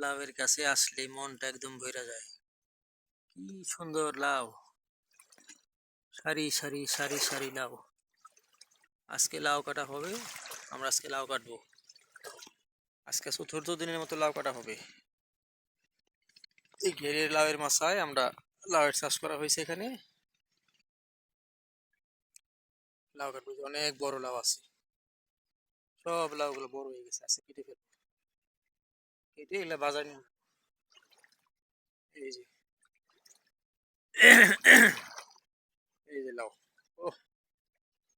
লাউয়ের কাছে আসলে মনটা একদম ভরে যায়। কি সুন্দর লাউ। সারি সারি সারি সারি লাউ। আজকে লাউ কাটা হবে, আমরা আজকে লাউ কাটবো। আজকে চতুর্থ দিনের মতো লাউ কাটা হবে। এই ঘেরের লাউয়ের মাথায় আমরা লাউয়ের চাষ করা হয়েছে এখানে। লাউ কাটবো অনেক বড় লাউ আছে। সব লাউগুলো বড় হয়ে গেছে আছে কেটে ফেলব। কেটে এগুলো বাজার এই যে। এই যে লাউ ও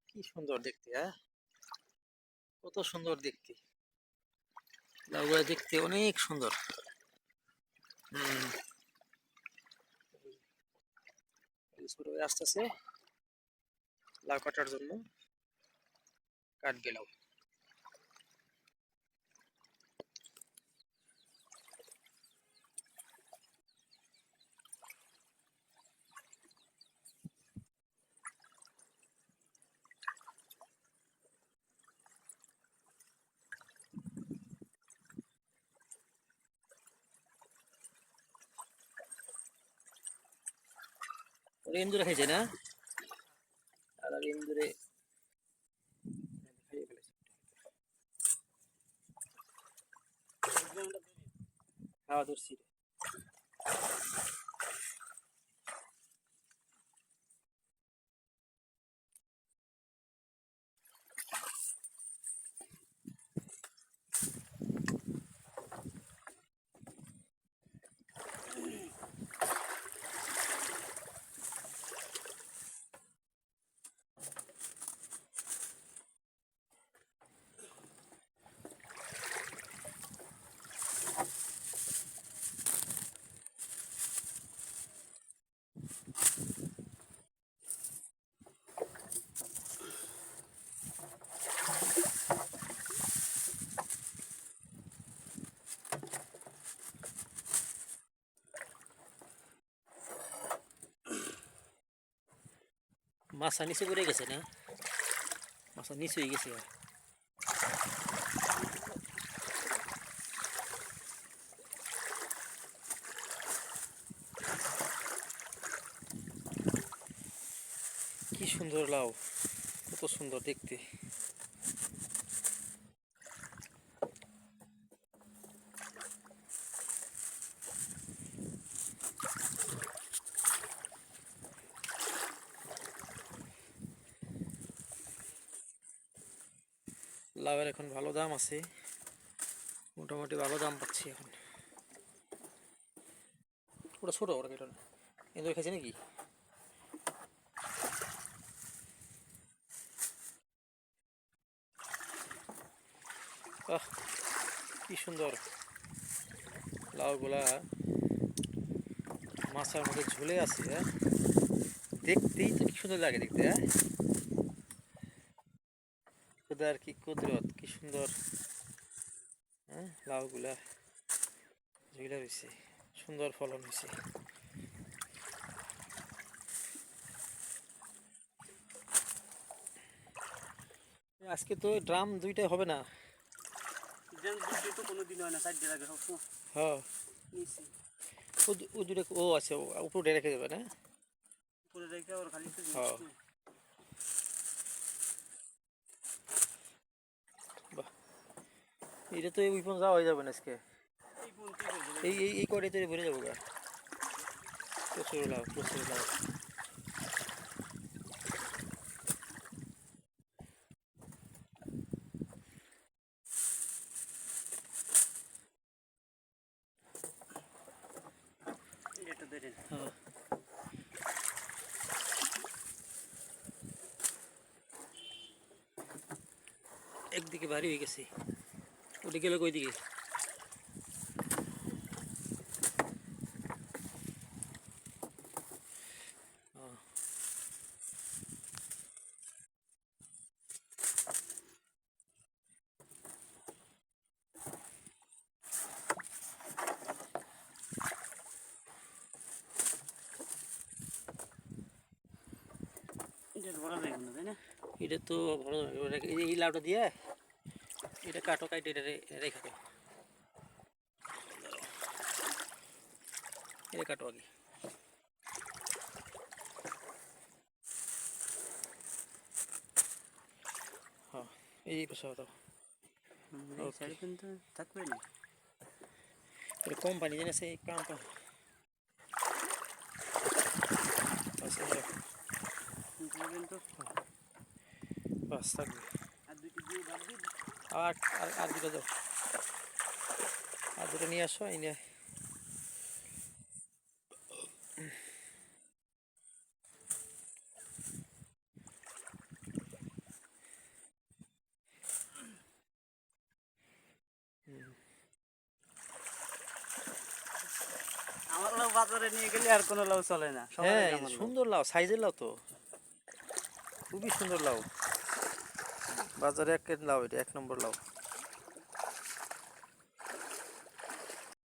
কি সুন্দর দেখতে হ্যাঁ? কত সুন্দর দেখতে। লাউগুলো দেখতে অনেক সুন্দর। হুম। ছোট হয়ে আসতেছে। লাউ কাটার জন্য। কাটবে লাউ। ইন্দুরে খাইছে না আর ইন্দুরে খাওয়া ধরছি রে। মাছা নিচে পড়ে গেছে না? মাছা নিচে হয়ে গেছে। কি সুন্দর লাউ কত সুন্দর দেখতে। লাউয়ের এখন ভালো দাম আছে। মোটামুটি ভালো দাম পাচ্ছি এখন। ওটা ছোট ওটা কেটে না। কিন্তু খাইছে নাকি? কি সুন্দর। লাউগুলা মাছের মধ্যে ঝুলে আছে হ্যাঁ? দেখতেই তো কি সুন্দর লাগে দেখতে হ্যাঁ? খুদার কি কুদরত কি সুন্দর। হ্যাঁ লাউগুলা ঝুলে রয়েছে সুন্দর ফলন হয়েছে। আজকে তো ড্রাম দুইটাই হবে না। হয় ও ও আছে ও উপরে রেখে দেবে না? করে রেখে ওর খালি হ্যাঁ। এটা তো ওই পর্যন্ত যাওয়া হয়ে যাবে না আজকে এই পর্যন্তই করব। এই এই এই কটাতে ভরে যাব গা প্রচুর লাভ প্রচুর লাভ এটা ধরে নে। হ্যাঁ একদিকে ভারী হয়ে গেছে ওটা গেলে কই দিকে। এটা তো ভালো এই লাউটা দিয়ে? এটা কাটো কাটে এটা রেখে দাও এটা কাটো আগে। হ্যাঁ এই পাশে দাও. সাইডে কিন্তু থাকবে না। এটা বাস এই রাখো। কিন্তু কিন্তু বাস থাকবে আর দুইটি দিয়ে বাদ দিই আর দুটো দাও। আর দুটো নিয়ে আসো এই নিয়ে। বাজারে নিয়ে গেলে আর কোনো লাউ চলে না। হ্যাঁ। সুন্দর লাউ সাইজের লাউ তো। খুবই সুন্দর লাউ। বাজারে এক কেজি লাউ এটা এক নম্বর লাউ।